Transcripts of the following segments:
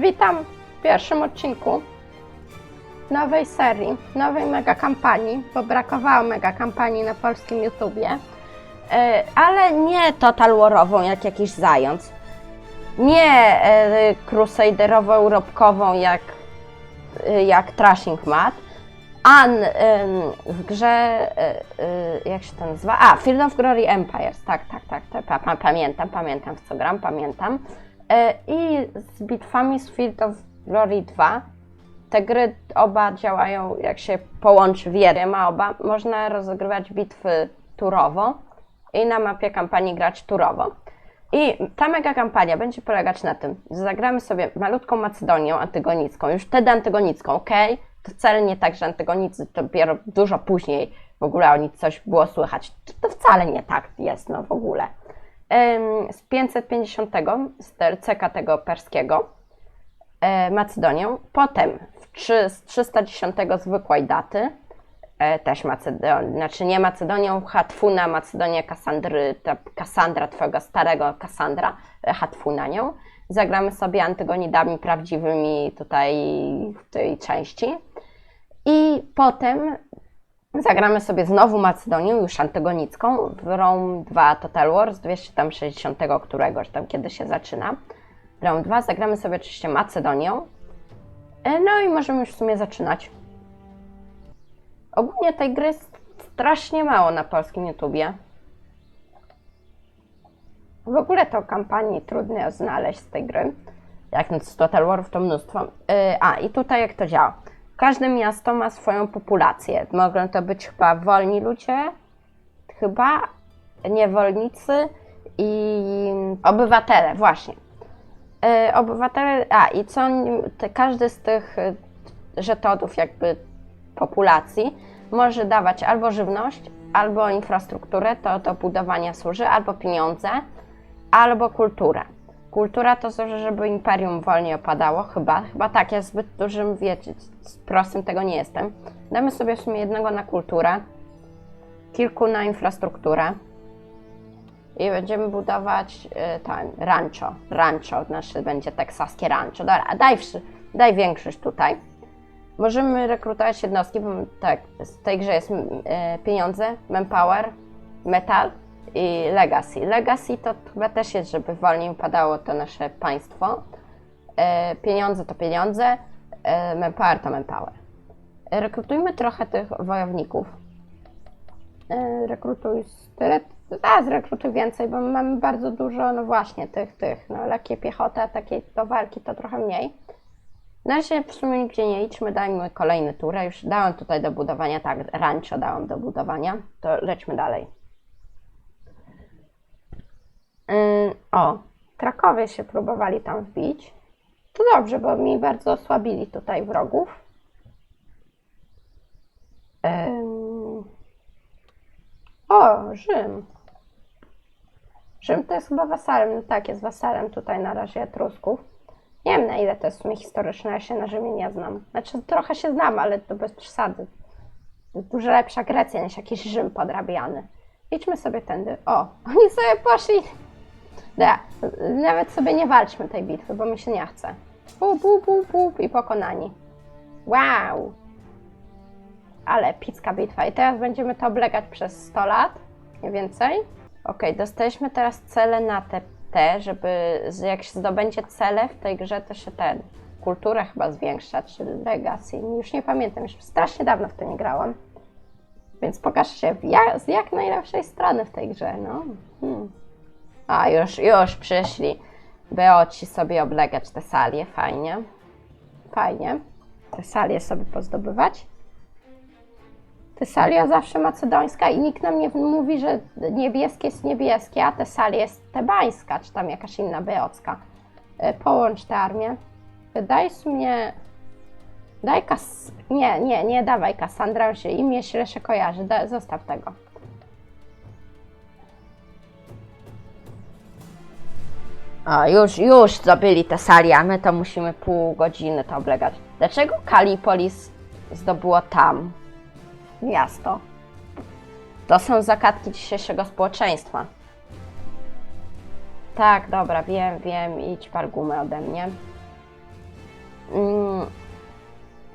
Witam w pierwszym odcinku nowej serii, nowej mega kampanii, bo brakowało mega kampanii na polskim YouTubie, E, ale nie total warową jak jakiś zając, nie e, crusaderowo-europkową jak, e, jak Trashing Mat, An em, w grze, jak się to nazywa? A, Field of Glory Empires, tak, tak, tak, tak pa, pa, pamiętam, pamiętam w co gram, pamiętam. E, I z bitwami z Field of Glory 2. Te gry oba działają, jak się połączy w a oba można rozgrywać bitwy turowo i na mapie kampanii grać turowo. I ta mega kampania będzie polegać na tym, że zagramy sobie malutką Macedonią antygonicką, już wtedy antygonicką, ok? To wcale nie tak, że antygonicy dopiero dużo później w ogóle o nich coś było słychać. To wcale nie tak jest, no w ogóle. Z 550 z CK tego perskiego e, Macedonią, potem w z 310 zwykłej daty, e, też Macedonią, znaczy nie Macedonią, Hatfuna, Macedonia Kasandry, ta Kasandra, twojego starego Kasandra, e, Hatfuna nią. Zagramy sobie antygonidami prawdziwymi tutaj w tej części. I potem zagramy sobie znowu Macedonią, już antygonicką, w Rome 2 Total War z 260 któregoś tam, kiedy się zaczyna. Rome 2 zagramy sobie oczywiście Macedonią. E, No i możemy już w sumie zaczynać. Ogólnie tej gry strasznie mało na polskim YouTubie. W ogóle to kampanii trudno znaleźć z tej gry. Jak z Total Warów to mnóstwo. Yy, A, i tutaj jak to działa. Każde miasto ma swoją populację. Mogą to być chyba wolni ludzie, chyba niewolnicy i obywatele, właśnie. Yy, obywatele, a i co te, każdy z tych y, żetonów jakby populacji może dawać albo żywność, albo infrastrukturę, to do budowania służy, albo pieniądze, albo kulturę. Kultura to służy, żeby imperium wolniej opadało, chyba. Chyba tak, ja zbyt dużym, wiecie, z prostym tego nie jestem. Damy sobie w sumie jednego na kulturę, kilku na infrastrukturę i będziemy budować y, rancho. Rancho, znaczy będzie teksaskie rancho. Dobra, daj, daj większość tutaj. Możemy rekrutować jednostki, bo tak, w tej grze jest e, pieniądze, manpower, metal i legacy. Legacy to chyba też jest, żeby wolniej upadało to nasze państwo. E, pieniądze to pieniądze, e, manpower to manpower. Rekrutujmy trochę tych wojowników. E, rekrutuj tyle, a zrekrutuj więcej, bo mamy bardzo dużo, no właśnie, tych, tych, no lekkie piechoty, a takiej do walki to trochę mniej. Na razie w sumie nigdzie nie idźmy, dajmy kolejny turę. Już dałem tutaj do budowania, tak, rancho dałem do budowania, to lećmy dalej. Ym, o, Krakowie się próbowali tam wbić. To dobrze, bo mi bardzo osłabili tutaj wrogów. O, Rzym. Rzym to jest chyba wasalem, no tak, jest wasalem tutaj na razie Etrusków. Nie wiem na ile to jest w sumie historyczne, ja się na Rzymie nie znam. Znaczy trochę się znam, ale to bez przesady. Dużo lepsza Grecja niż jakiś Rzym podrabiany. Idźmy sobie tędy. O, oni sobie poszli. Dobra, nawet sobie nie walczmy tej bitwy, bo mi się nie chce. Pup, pup, pup, pup i pokonani. Wow! Ale epicka bitwa. I teraz będziemy to oblegać przez 100 lat, nie więcej. Ok, dostaliśmy teraz cele na te, te, żeby jak się zdobędzie cele w tej grze, to się ten kulturę chyba zwiększa, czy legacy. Już nie pamiętam, już strasznie dawno w to nie grałam. Więc pokaż się z jak najlepszej strony w tej grze, no. Hmm. A, już, już przyszli Beoci sobie oblegać te salie, fajnie. Fajnie. Te salie sobie pozdobywać. Tesalia zawsze macedońska i nikt nam nie mówi, że niebieskie jest niebieskie, a Tesalia jest tebańska, czy tam jakaś inna beocka. E, Połącz tę armię. Daj mnie... Daj kas... Nie, nie, nie dawaj Kassandra, się imię źle się kojarzy. Da, zostaw tego. O, już, już zdobyli Tesalię, a my to musimy pół godziny to oblegać. Dlaczego Kalipolis zdobyło tam miasto? To są zakatki dzisiejszego społeczeństwa. Tak, dobra, wiem, wiem, idź par gumę ode mnie.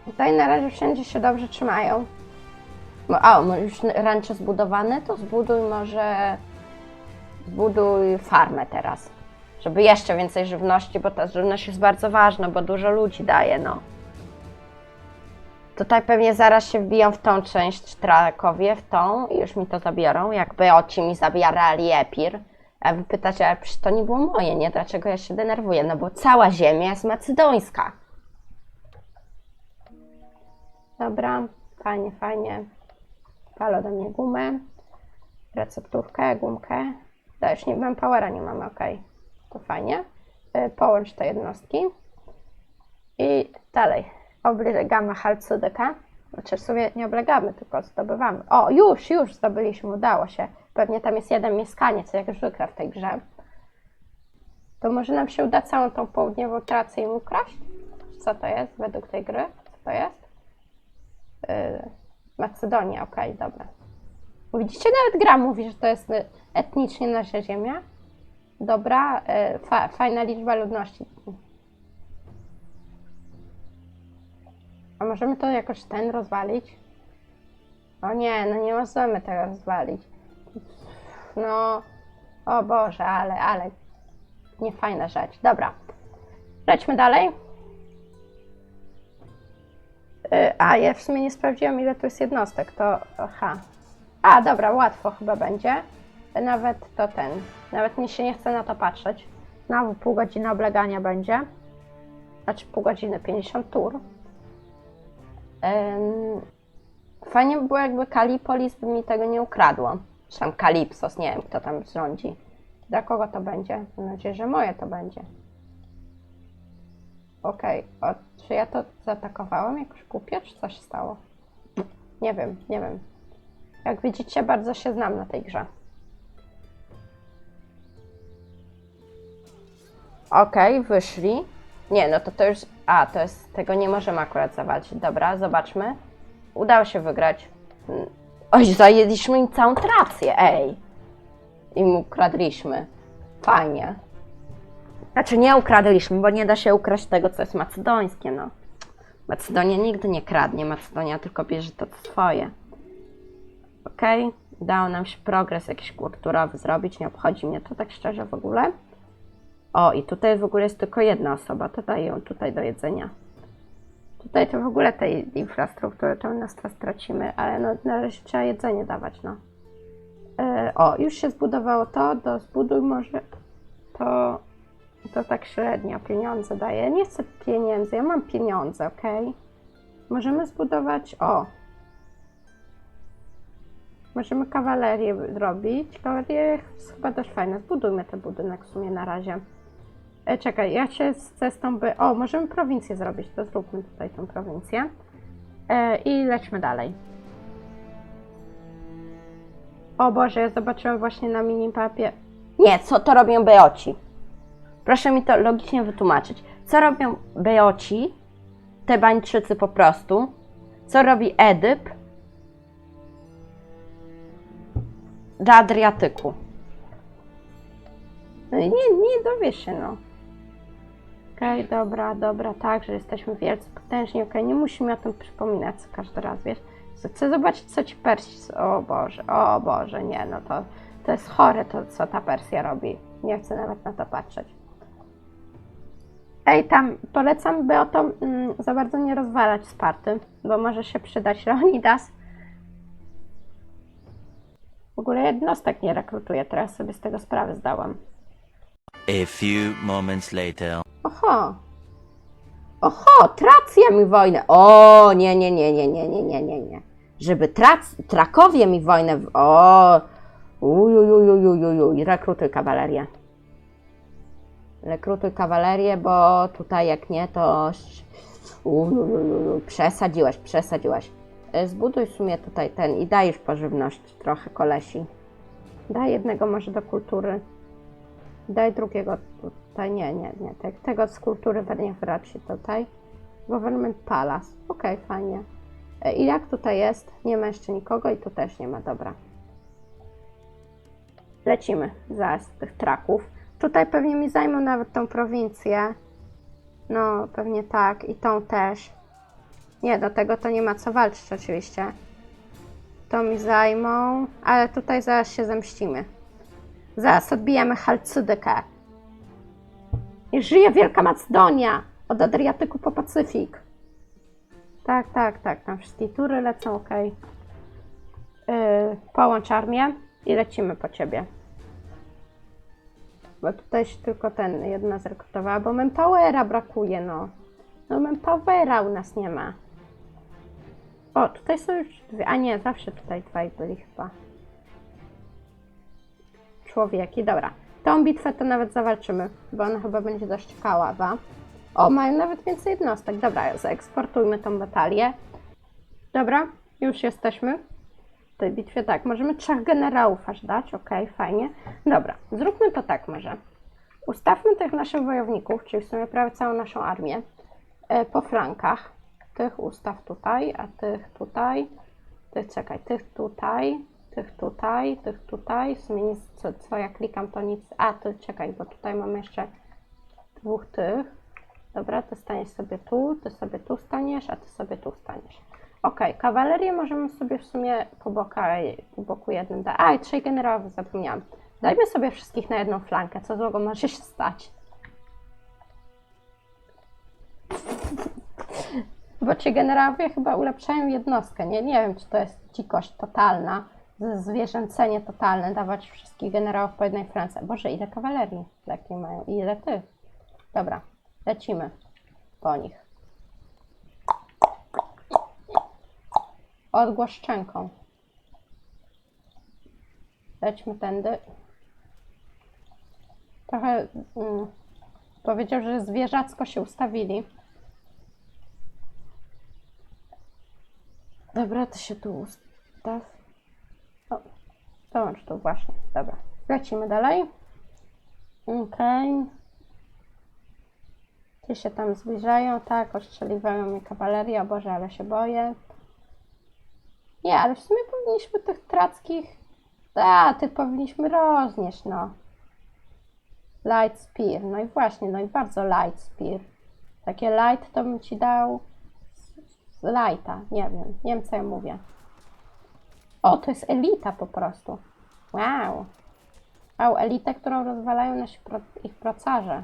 Tutaj na razie wszędzie się dobrze trzymają. Bo, a, mo- już rancze zbudowane, to zbuduj może... Zbuduj farmę teraz. Żeby jeszcze więcej żywności, bo ta żywność jest bardzo ważna, bo dużo ludzi daje, no. Tutaj pewnie zaraz się wbiją w tą część Trakowie, w tą i już mi to zabiorą, jakby oci mi zabierali Epir. A wy pytacie, ale przecież to nie było moje, nie? Dlaczego ja się denerwuję? No bo cała ziemia jest macedońska. Dobra, fajnie, fajnie. Palo do mnie gumę, recepturkę, gumkę. Dajesz, nie mam powera, nie mamy, okej. To fajnie. Y, Połącz te jednostki. I dalej. Oblegamy Halcudyka. Znaczy w sumie nie oblegamy, tylko zdobywamy. O, już, już zdobyliśmy, udało się. Pewnie tam jest jeden mieszkaniec, jak zwykle w tej grze. To może nam się uda całą tą południową tracę im ukraść? Co to jest według tej gry? Co to jest? Yy, Macedonia, okej, dobra. Widzicie, nawet gra mówi, że to jest etnicznie nasza ziemia. Dobra, y, fa, fajna liczba ludności. A możemy to jakoś ten rozwalić? O nie, no nie możemy tego rozwalić. No, o Boże, ale, ale niefajna rzecz. Dobra, lećmy dalej. Y, A, ja w sumie nie sprawdziłam, ile tu jest jednostek, to aha. A, dobra, łatwo chyba będzie. Nawet to ten, nawet mi się nie chce na to patrzeć. Znowu pół godziny oblegania będzie. Znaczy pół godziny, 50 tur. Fajnie by było, jakby Kalipolis by mi tego nie ukradło. Czy tam Kalipsos, nie wiem, kto tam rządzi. Dla kogo to będzie? Mam nadzieję, że moje to będzie. Okej, o, czy ja to zaatakowałam jakoś głupio, czy coś stało? Nie wiem, nie wiem. Jak widzicie, bardzo się znam na tej grze. Okej, wyszli. Nie, no to to już... A, to jest... Tego nie możemy akurat zawalczyć. Dobra, zobaczmy. Udało się wygrać. Mm. Oj, zajęliśmy im całą trację, ej. I mu ukradliśmy. Fajnie. Znaczy nie ukradliśmy, bo nie da się ukraść tego, co jest macedońskie, no. Macedonia nigdy nie kradnie, Macedonia tylko bierze to swoje. Okej, udało nam się progres jakiś kulturowy zrobić, nie obchodzi mnie to tak szczerze w ogóle. O, i tutaj w ogóle jest tylko jedna osoba, to daję ją tutaj do jedzenia. Tutaj to w ogóle tej infrastruktury to mnóstwo stracimy, ale no na razie trzeba jedzenie dawać, no. E, o, już się zbudowało to, do zbuduj może to, to tak średnio pieniądze daje. Nie chcę pieniędzy, ja mam pieniądze, ok? Możemy zbudować, o. Możemy kawalerię robić. Kawaleria jest chyba dość fajna. Zbudujmy ten budynek w sumie na razie. E, czekaj, ja się z cestą by... O, możemy prowincję zrobić, to zróbmy tutaj tą prowincję. E, I lećmy dalej. O Boże, ja zobaczyłem właśnie na minipapie... Nie, co to robią beoci? Proszę mi to logicznie wytłumaczyć. Co robią beoci, Tebańczycy po prostu? Co robi Edyp do Adriatyku? No i nie, nie dowiesz się, no. Okej, dobra, dobra, tak, że jesteśmy wielcy, potężni, okej, nie musimy o tym przypominać co każdy raz, wiesz. Chcę zobaczyć, co ci Persi... O Boże, o Boże, nie, no to, to jest chore to, co ta Persja robi. Nie chcę nawet na to patrzeć. Ej, tam polecam, by o to mm, za bardzo nie rozwalać Sparty, bo może się przydać Leonidas. W ogóle jednostek nie rekrutuje, teraz sobie z tego sprawę zdałam. A few moments later. Oho. Oho, Tracja mi wojnę. O, nie, nie, nie, nie, nie, nie, nie, nie, nie. Żeby trac, Trakowie mi wojnę. w- O, ujujujujujujuj. Rekrutuj kawalerię. Rekrutuj kawalerię, bo tutaj jak nie, to ujujujujuj. przesadziłeś, przesadziłeś. E, Zbuduj w sumie tutaj ten i daj już pożywność trochę kolesi. Daj jednego może do kultury. Daj drugiego tutaj, nie, nie, nie, te, tego z kultury nie wraci tutaj. Government Palace, okej, fajnie. E, I jak tutaj jest? Nie ma jeszcze nikogo i tu też nie ma, dobra. Lecimy zaraz tych traków. Tutaj pewnie mi zajmą nawet tą prowincję. No, pewnie tak i tą też. Nie, do tego to nie ma co walczyć oczywiście. To mi zajmą, ale tutaj zaraz się zemścimy. Zaraz odbijemy Halcydykę. I żyje Wielka Macedonia! Od Adriatyku po Pacyfik. Tak, tak, tak. Tam wszystkie tury lecą, ok. Yy, połącz armię i lecimy po ciebie. Bo tutaj się tylko ten jedna zrekrutowała, bo Manpowera brakuje, no. No Manpowera u nas nie ma. O, tutaj są już dwie, a nie, zawsze tutaj dwaj byli chyba. Człowieki, dobra. Tą bitwę to nawet zawalczymy, bo ona chyba będzie dość ciekawa. O, mają nawet więcej jednostek. Dobra, zaeksportujmy tą batalię. Dobra, już jesteśmy w tej bitwie. Tak, możemy trzech generałów aż dać. Okej, fajnie. Dobra, zróbmy to tak może. Ustawmy tych naszych wojowników, czyli w sumie prawie całą naszą armię, e, po flankach. Tych ustaw tutaj, a tych tutaj. Tych, czekaj, tych tutaj, tych tutaj, tych tutaj. W sumie nic, co, co ja klikam, to nic. A, to czekaj, bo tutaj mam jeszcze dwóch tych. Dobra, ty staniesz sobie tu, ty sobie tu staniesz, a ty sobie tu staniesz. Ok, kawalerię możemy sobie w sumie po, boka, po boku jednym dać. A, i trzej generałów zapomniałam. Dajmy sobie wszystkich na jedną flankę, co złego może się stać. Bo ci generałowie chyba ulepszają jednostkę. Nie, nie wiem, czy to jest dzikość totalna, zwierzęcenie totalne, dawać wszystkich generałów po jednej flance. Boże, ile kawalerii lekkiej mają i ile tych. Dobra, lecimy po nich. Odgłos szczęką. Lećmy tędy. Trochę mm, powiedział, że zwierzacko się ustawili. Dobra, to się tu ustaw. Tu właśnie. Dobra, lecimy dalej. Okej. Ci się tam zbliżają, tak, ostrzeliwają mnie kawaleria, Boże, ale się boję. Nie, ale w sumie powinniśmy tych trackich... A, tych powinniśmy roznieść, no. Light Spear, no i właśnie, no i bardzo Light Spear. Takie light to bym ci dał z- z lighta, nie wiem, nie wiem co ja mówię. O, to jest elita po prostu. Wow. Wow, elita, którą rozwalają nasi pro, ich procarze.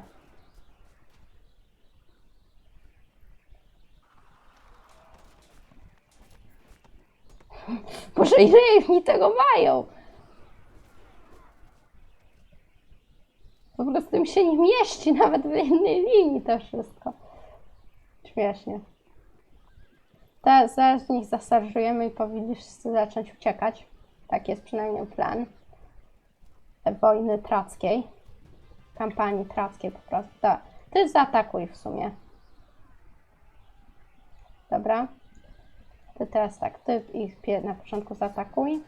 Boże, ile oni tego mają? Po prostu im się nie mieści nawet w jednej linii to wszystko. Śmiesznie. Teraz zaraz nich zasarżujemy i powinni wszyscy zacząć uciekać. Tak jest przynajmniej plan. Wojny trackiej. Kampanii trackiej po prostu. Da. Ty zaatakuj w sumie. Dobra. Ty teraz tak, ty ich na początku zaatakuj.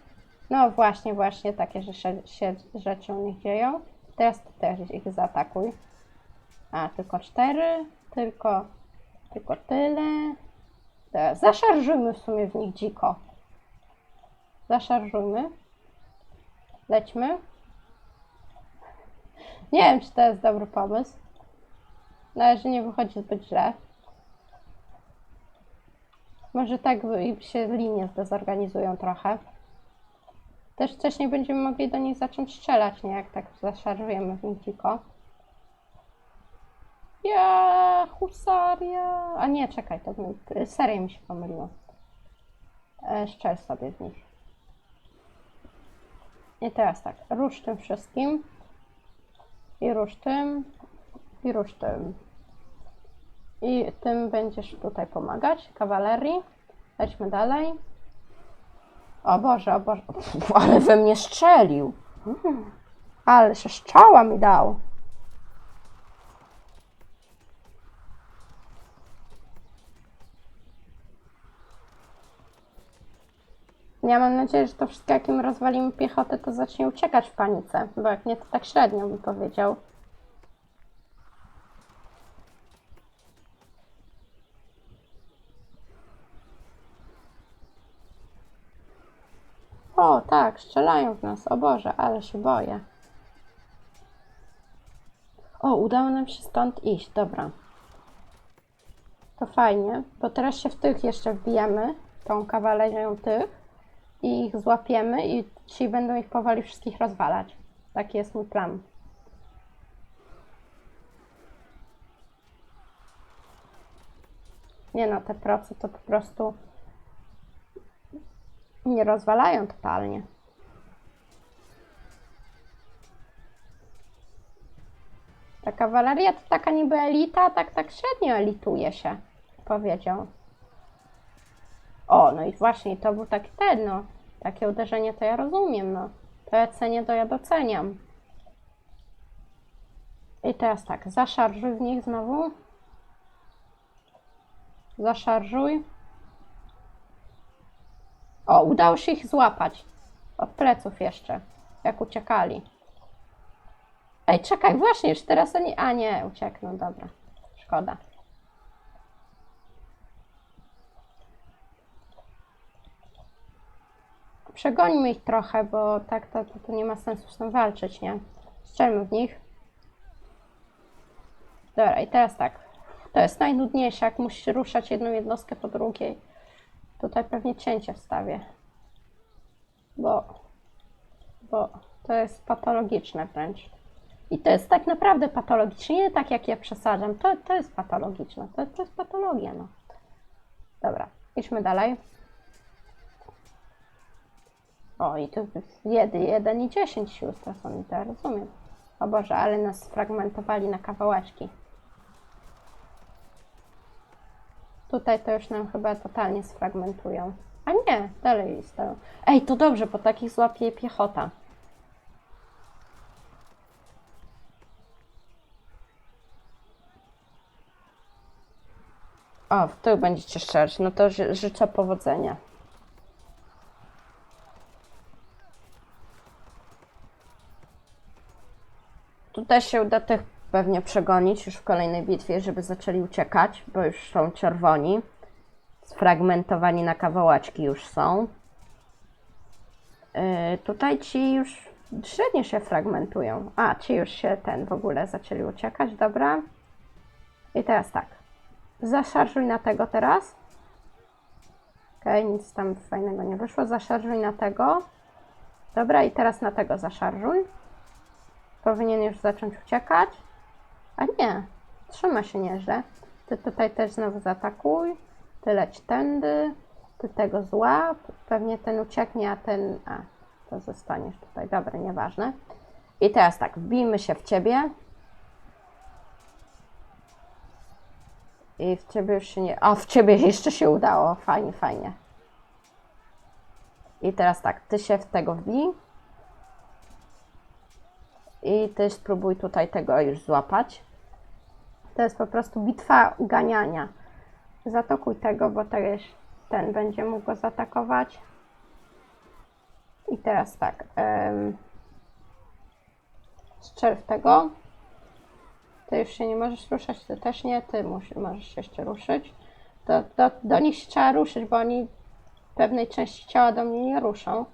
No właśnie, właśnie takie się, się rzeczy u nich dzieją. Teraz ty też ich zaatakuj. A, tylko cztery, tylko, tylko tyle. Teraz zaszarżujmy w sumie w nich dziko. Zaszarżujmy. Lećmy. Nie wiem, czy to jest dobry pomysł. Na razie nie wychodzi zbyt źle. Może tak się linie zdezorganizują trochę. Też wcześniej będziemy mogli do nich zacząć strzelać, nie? Jak tak zaszarżujemy w nich dziko. Ja, husaria. A nie, czekaj, to mi, seria mi się pomyliło. E, strzel sobie w nich. I teraz tak, rusz tym wszystkim. I rusz tym. I rusz tym. I tym będziesz tutaj pomagać, kawalerii. Lećmy dalej. O Boże, o Boże. Pff, ale we mnie strzelił. Mm. Ale się strzała mi dał. Ja mam nadzieję, że to wszystko, jak im rozwalimy piechotę, to zacznie uciekać w panice. Bo jak nie, to tak średnio bym powiedział. O, tak, strzelają w nas. O Boże, ale się boję. O, udało nam się stąd iść, dobra. To fajnie, bo teraz się w tych jeszcze wbijemy, tą kawalerią tych i ich złapiemy i ci będą ich powoli wszystkich rozwalać. Taki jest mój plan. Nie no, te procy to po prostu nie rozwalają totalnie. Ta kawaleria to taka niby elita, tak tak średnio elituje się, powiedział. O, no i właśnie to był taki ten, no. Takie uderzenie to ja rozumiem, no. To ja cenię, to ja doceniam. I teraz tak, zaszarżuj w nich znowu. Zaszarżuj. O, udało się ich złapać. Od pleców jeszcze, jak uciekali. Ej, czekaj, właśnie, już teraz oni... A nie, uciekną, dobra. Szkoda. Przegońmy ich trochę, bo tak to, to, to nie ma sensu z tym walczyć, nie? Strzelmy w nich. Dobra, i teraz tak. To jest najnudniejsze, jak musisz ruszać jedną jednostkę po drugiej. Tutaj pewnie cięcie wstawię. Bo, bo to jest patologiczne wręcz. I to jest tak naprawdę patologiczne, nie tak jak ja przesadzam. To, to jest patologiczne, to, to jest patologia, no. Dobra, idźmy dalej. O, i tu jeden, jeden i 10 sił stracony, to ja rozumiem. O Boże, ale nas sfragmentowali na kawałeczki. Tutaj to już nam chyba totalnie sfragmentują. A nie, dalej stoją. Ej, to dobrze, bo takich złapie piechota. O, tył będziecie strzelać. No to ży- życzę powodzenia. Też się uda tych pewnie przegonić już w kolejnej bitwie, żeby zaczęli uciekać, bo już są czerwoni. Sfragmentowani na kawałeczki już są. Yy, tutaj ci już średnio się fragmentują. A, ci już się ten w ogóle zaczęli uciekać, dobra. I teraz tak. Zaszarżuj na tego teraz. Okej, nic tam fajnego nie wyszło. Zaszarżuj na tego. Dobra, i teraz na tego zaszarżuj. Powinien już zacząć uciekać. A nie, trzyma się nieźle. Ty tutaj też znowu zaatakuj. Ty leć tędy. Ty tego złap. Pewnie ten ucieknie, a ten... A, to zostaniesz tutaj. Dobra, nieważne. I teraz tak, wbijmy się w ciebie. I w ciebie już się nie. O, w ciebie jeszcze się udało. Fajnie, fajnie. I teraz tak, ty się w tego wbij. I ty spróbuj tutaj tego już złapać. To jest po prostu bitwa ganiania. Zatokuj tego, bo też ten będzie mógł go zaatakować. I teraz tak. Um, strzel w tego. Ty już się nie możesz ruszać, ty też nie, ty mus, możesz się jeszcze ruszyć. Do, do, do nich się trzeba ruszyć, bo oni pewnej części ciała do mnie nie ruszą.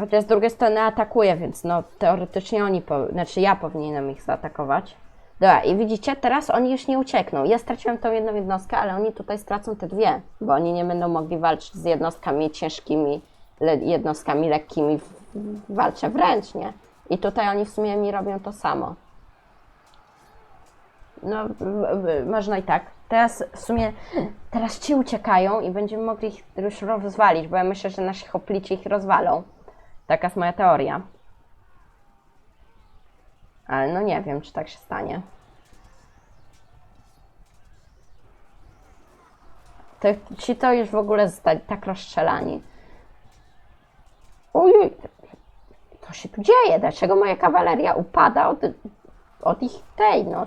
Chociaż z drugiej strony atakuje, więc no teoretycznie oni, po, znaczy ja powinienem ich zaatakować. Dobra, i widzicie, teraz oni już nie uciekną. Ja straciłem tą jedną jednostkę, ale oni tutaj stracą te dwie, bo oni nie będą mogli walczyć z jednostkami ciężkimi, le, jednostkami lekkimi. W, w, wręcz, nie? I tutaj oni w sumie mi robią to samo. No, można i tak. Teraz w sumie, teraz ci uciekają i będziemy mogli ich już rozwalić, bo ja myślę, że nasi hoplici ich rozwalą. Taka jest moja teoria. Ale no nie wiem, czy tak się stanie. To, ci to już w ogóle zostali tak rozstrzelani. Uj, co się tu dzieje? Dlaczego moja kawaleria upada od, od ich tej, no,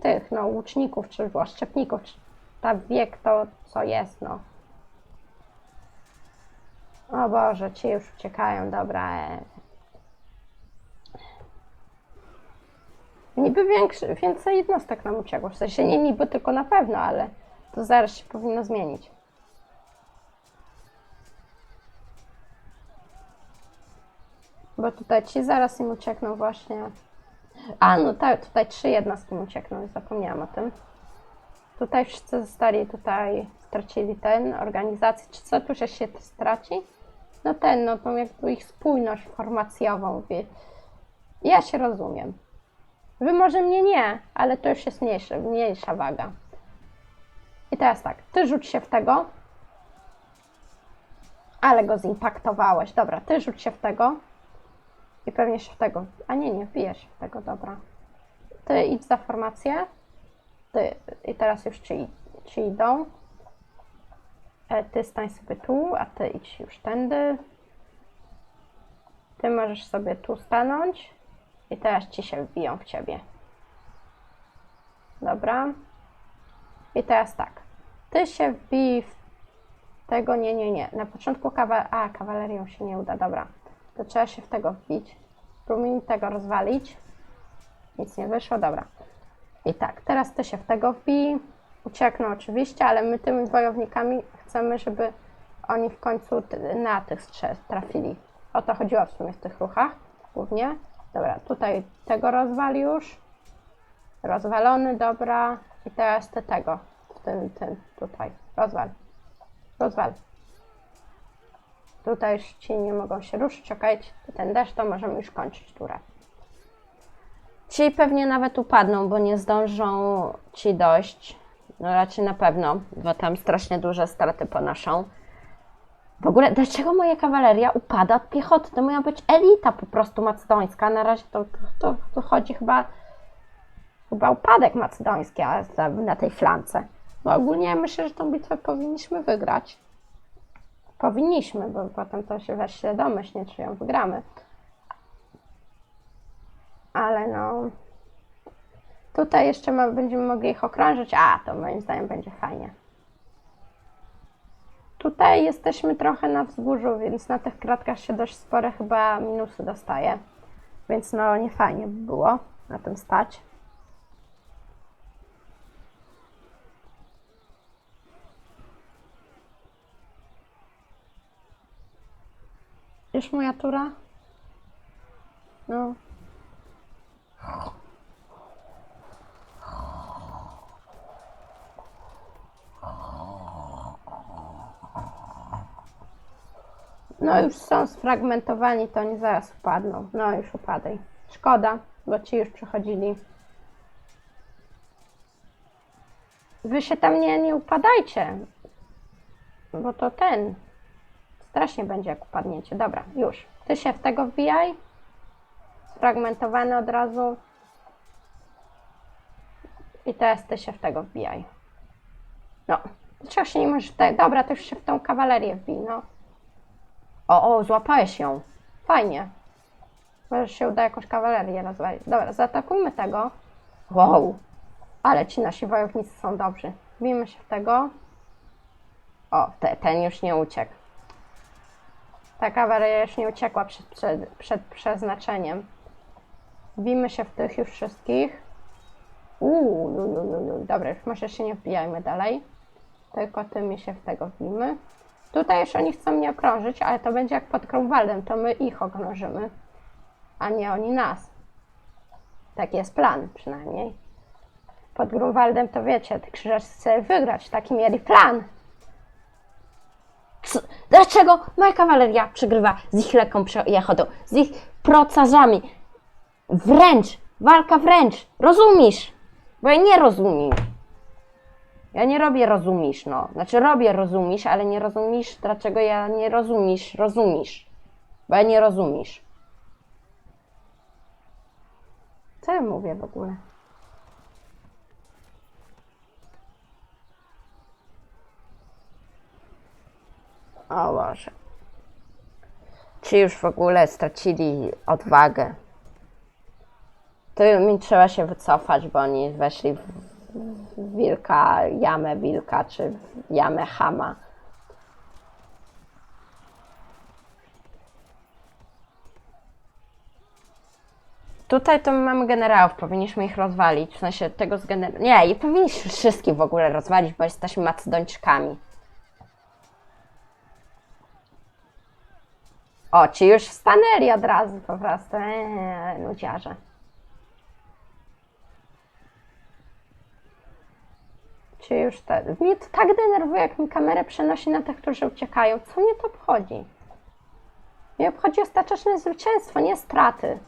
tych, no, łuczników, czy oszczepników, czy ta wiek to, co jest, no. O Boże, ci już uciekają, dobra. Niby większy, więcej jednostek nam uciekło, w sensie nie niby, tylko na pewno, ale to zaraz się powinno zmienić. Bo tutaj ci zaraz im uciekną właśnie. A, no tak, tutaj trzy jednostki mu uciekną, zapomniałam o tym. Tutaj wszyscy zostali, tutaj stracili ten, organizację, czy co tu się straci? No ten, no tą jakby ich spójność formacjową, wie. Ja się rozumiem. Wy może mnie nie, ale to już jest mniejsze, mniejsza waga. I teraz tak, ty rzuć się w tego. Ale go zimpaktowałeś. Dobra, ty rzuć się w tego. I pewnie się w tego. A nie, nie, wbijesz w tego, dobra. Ty idź za formację. Ty, i teraz już ci, ci idą. E, ty stań sobie tu, a ty idź już tędy. Ty możesz sobie tu stanąć. I teraz ci się wbiją w ciebie. Dobra. I teraz tak. Ty się wbij w tego, nie, nie, nie. Na początku kawa... A, kawalerią się nie uda, dobra. To trzeba się w tego wbić. Spróbujmy tego rozwalić. Nic nie wyszło, dobra. I tak, teraz ty się w tego wbij. Uciekną oczywiście, ale my tymi wojownikami chcemy, żeby oni w końcu na tych strzel trafili. O to chodziło w sumie w tych ruchach głównie. Dobra, tutaj tego rozwal już. Rozwalony, dobra. I teraz ty tego. Ten, ten, tutaj. Rozwal. Rozwal. Tutaj już ci nie mogą się ruszyć, okej. Ten deszcz to możemy już kończyć turę. Ci pewnie nawet upadną, bo nie zdążą ci dojść. No raczej na pewno, bo tam strasznie duże straty ponoszą. W ogóle, dlaczego moja kawaleria upada od piechoty? To miała być elita po prostu macedońska. Na razie to, to, to chodzi chyba, chyba upadek macedoński na tej flance. Bo ogólnie myślę, że tą bitwę powinniśmy wygrać. Powinniśmy, bo potem to się się domyślnie, czy ją wygramy. Ale no... Tutaj jeszcze ma, będziemy mogli ich okrążyć. A, to moim zdaniem będzie fajnie. Tutaj jesteśmy trochę na wzgórzu, więc na tych kratkach się dość spore chyba minusy dostaje. Więc no nie fajnie by było na tym stać. Już moja tura? No. No już są sfragmentowani, to oni zaraz upadną. No już upadaj. Szkoda, bo ci już przechodzili. Wy się tam nie, nie upadajcie. Bo to ten. Strasznie będzie jak upadniecie. Dobra, już. Ty się w tego wbijaj. Sfragmentowany od razu. I teraz ty się w tego wbijaj. No. Dlaczego się nie możesz... Te... Dobra, ty już się w tą kawalerię wbij, no. O, o, złapałeś ją. Fajnie. Może się uda jakąś kawalerię rozwalić. Dobra, zaatakujmy tego. Wow. Ale ci nasi wojownicy są dobrzy. Bijmy się w tego. O, te, ten już nie uciekł. Ta kawaleria już nie uciekła przed, przed, przed przeznaczeniem. Bijmy się w tych już wszystkich. Uuu, lu, lu, dobra, już może się nie wbijajmy dalej. Tylko tymi się w tego wbijmy. Tutaj już oni chcą mnie okrążyć, ale to będzie jak pod Grunwaldem, to my ich okrążymy, a nie oni nas. Taki jest plan przynajmniej. Pod Grunwaldem to wiecie, krzyżacy chcą wygrać, taki mieli plan. Co? Dlaczego moja kawaleria przegrywa z ich lekką przejachodą, z ich procarzami? Wręcz, walka wręcz, rozumiesz? Bo ja nie rozumiem. Ja nie robię rozumisz, no. Znaczy robię rozumisz, ale nie rozumisz, dlaczego ja nie rozumisz, rozumisz. Bo ja nie rozumisz. Co ja mówię w ogóle? O Boże. Czy już w ogóle stracili odwagę? To mi trzeba się wycofać, bo oni weszli w wilka, jamę wilka, czy jamę chama. Tutaj to my mamy generałów, powinniśmy ich rozwalić, w sensie tego z generałów. Nie, i powinniśmy wszystkich w ogóle rozwalić, bo jesteśmy Macedończykami. O, ci już stanęli od razu po prostu, eee, nudziarze. Czy już te... Mnie to tak denerwuje, jak mi kamerę przenosi na tych, którzy uciekają. Co mnie to obchodzi? Mnie obchodzi ostateczne zwycięstwo, nie straty.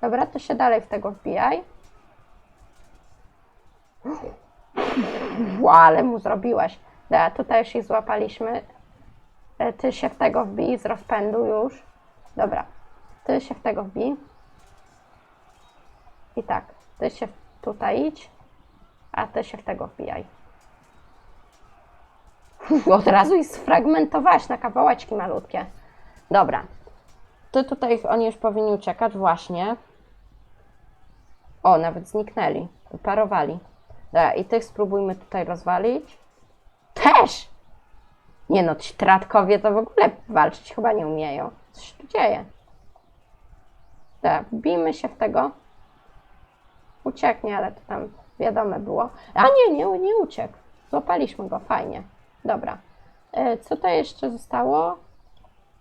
Dobra, to się dalej w tego wbijaj. Ło, ale mu zrobiłaś. Dobra, tutaj już ich złapaliśmy. E, Ty się w tego wbij z rozpędu już. Dobra, ty się w tego wbij. I tak, ty się tutaj idź, a ty się w tego wbijaj. Uf, Od razu ich sfragmentowałaś na kawałeczki malutkie. Dobra. Ty tutaj, oni już powinni uciekać, właśnie. O, nawet zniknęli. Wyparowali. Dobra, i tych spróbujmy tutaj rozwalić. Też! Nie no, ci tratkowie to w ogóle walczyć chyba nie umieją. Co się tu dzieje? Dobra, wbijmy się w tego. Ucieknie, ale to tam wiadome było. A nie, nie, nie uciekł. Złapaliśmy go, fajnie. Dobra. E, Co to jeszcze zostało?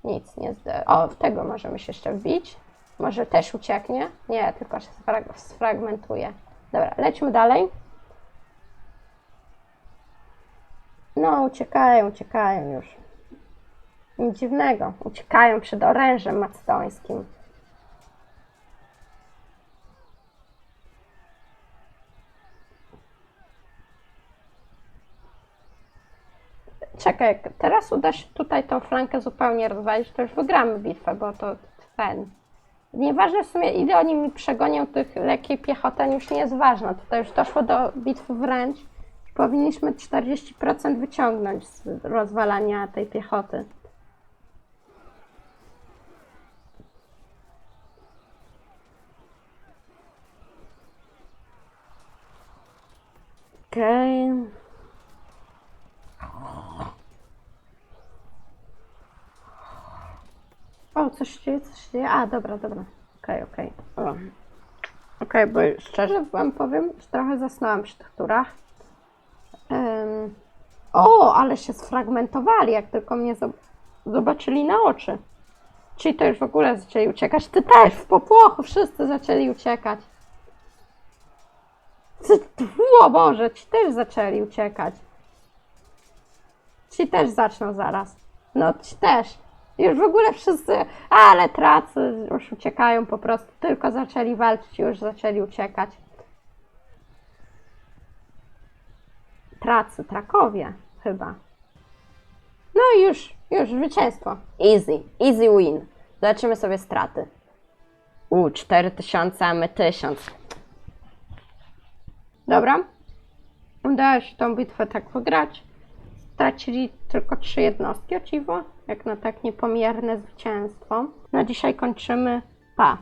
Nic, nie. O, tego możemy się jeszcze wbić. Może też ucieknie? Nie, tylko się sfrag- sfragmentuje. Dobra, lećmy dalej. No, uciekają, uciekają już. Nic dziwnego. Uciekają przed orężem macedońskim. Czekaj, jak teraz uda się tutaj tą flankę zupełnie rozwalić, to już wygramy bitwę, bo to ten. Nieważne w sumie, ile oni mi przegonią tych lekkiej piechoty, już nie jest ważne. Tutaj już doszło do bitwy wręcz. Powinniśmy 40% wyciągnąć z rozwalania tej piechoty. Okej. O, coś się dzieje, coś się dzieje. A, dobra, dobra. Okej, okej. O. Okej, bo szczerze wam powiem, że trochę zasnęłam przy tych turach. Em, o, ale się sfragmentowali, jak tylko mnie zob- zobaczyli na oczy. Czyli to już w ogóle zaczęli uciekać. Ty też, w popłochu wszyscy zaczęli uciekać. O Boże, ci też zaczęli uciekać. Ci też zaczną zaraz. No, ci też. Już w ogóle wszyscy, ale tracy już uciekają po prostu. Tylko zaczęli walczyć, już zaczęli uciekać. Tracy, trakowie chyba. No i już, już zwycięstwo. Easy, easy win. Zobaczymy sobie straty. U, 4000, a my 1000. Dobra. Udało się tą bitwę tak wygrać. Stracili tylko trzy jednostki, o jak na tak niepomierne zwycięstwo. Na dzisiaj kończymy. Pa!